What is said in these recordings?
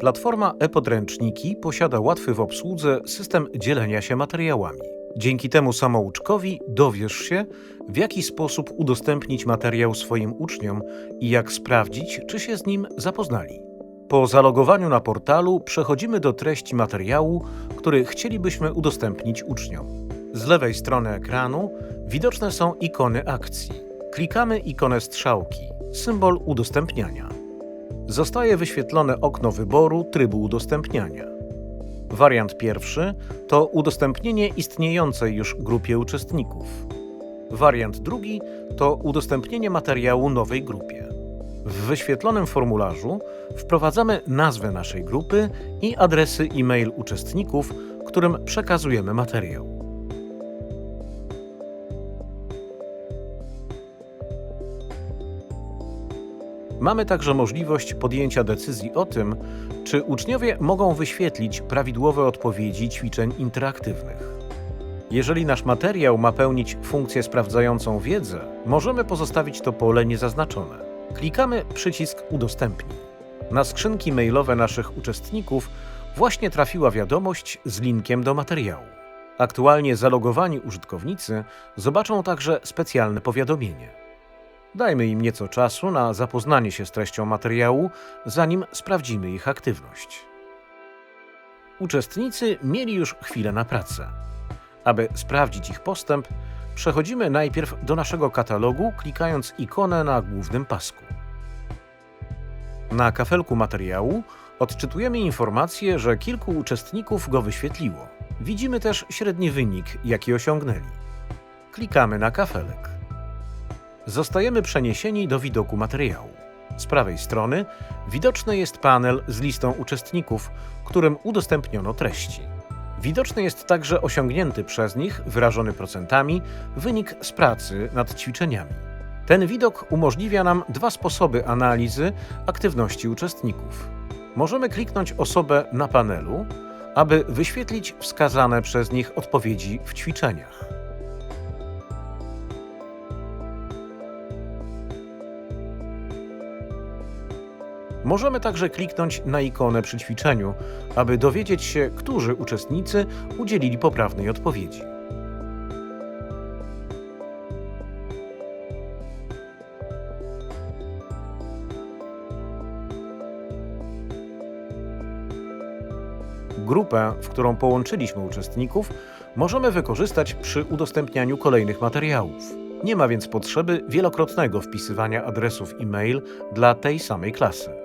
Platforma e-podręczniki posiada łatwy w obsłudze system dzielenia się materiałami. Dzięki temu samouczkowi dowiesz się, w jaki sposób udostępnić materiał swoim uczniom i jak sprawdzić, czy się z nim zapoznali. Po zalogowaniu na portalu przechodzimy do treści materiału, który chcielibyśmy udostępnić uczniom. Z lewej strony ekranu widoczne są ikony akcji. Klikamy ikonę strzałki, symbol udostępniania. Zostaje wyświetlone okno wyboru trybu udostępniania. Wariant pierwszy to udostępnienie istniejącej już grupie uczestników. Wariant drugi to udostępnienie materiału nowej grupie. W wyświetlonym formularzu wprowadzamy nazwę naszej grupy i adresy e-mail uczestników, którym przekazujemy materiał. Mamy także możliwość podjęcia decyzji o tym, czy uczniowie mogą wyświetlić prawidłowe odpowiedzi ćwiczeń interaktywnych. Jeżeli nasz materiał ma pełnić funkcję sprawdzającą wiedzę, możemy pozostawić to pole niezaznaczone. Klikamy przycisk Udostępnij. Na skrzynki mailowe naszych uczestników właśnie trafiła wiadomość z linkiem do materiału. Aktualnie zalogowani użytkownicy zobaczą także specjalne powiadomienie. Dajmy im nieco czasu na zapoznanie się z treścią materiału, zanim sprawdzimy ich aktywność. Uczestnicy mieli już chwilę na pracę. Aby sprawdzić ich postęp, przechodzimy najpierw do naszego katalogu, klikając ikonę na głównym pasku. Na kafelku materiału odczytujemy informację, że kilku uczestników go wyświetliło. Widzimy też średni wynik, jaki osiągnęli. Klikamy na kafelek zostajemy przeniesieni do widoku materiału. Z prawej strony widoczny jest panel z listą uczestników, którym udostępniono treści. Widoczny jest także osiągnięty przez nich, wyrażony procentami, wynik z pracy nad ćwiczeniami. Ten widok umożliwia nam dwa sposoby analizy aktywności uczestników. Możemy kliknąć osobę na panelu, aby wyświetlić wskazane przez nich odpowiedzi w ćwiczeniach. Możemy także kliknąć na ikonę przy ćwiczeniu, aby dowiedzieć się, którzy uczestnicy udzielili poprawnej odpowiedzi. Grupę, w którą połączyliśmy uczestników, możemy wykorzystać przy udostępnianiu kolejnych materiałów. Nie ma więc potrzeby wielokrotnego wpisywania adresów e-mail dla tej samej klasy.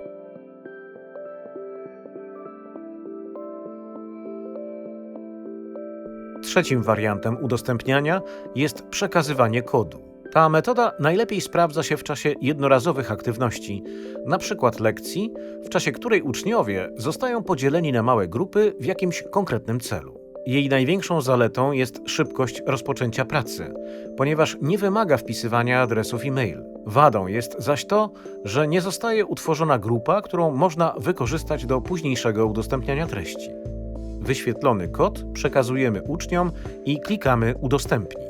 Trzecim wariantem udostępniania jest przekazywanie kodu. Ta metoda najlepiej sprawdza się w czasie jednorazowych aktywności, np. lekcji, w czasie której uczniowie zostają podzieleni na małe grupy w jakimś konkretnym celu. Jej największą zaletą jest szybkość rozpoczęcia pracy, ponieważ nie wymaga wpisywania adresów e-mail. Wadą jest zaś to, że nie zostaje utworzona grupa, którą można wykorzystać do późniejszego udostępniania treści. Wyświetlony kod przekazujemy uczniom i klikamy Udostępnij.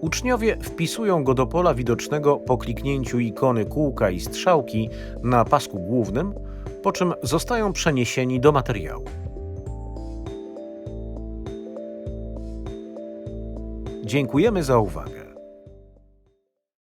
Uczniowie wpisują go do pola widocznego po kliknięciu ikony kółka i strzałki na pasku głównym, po czym zostają przeniesieni do materiału. Dziękujemy za uwagę.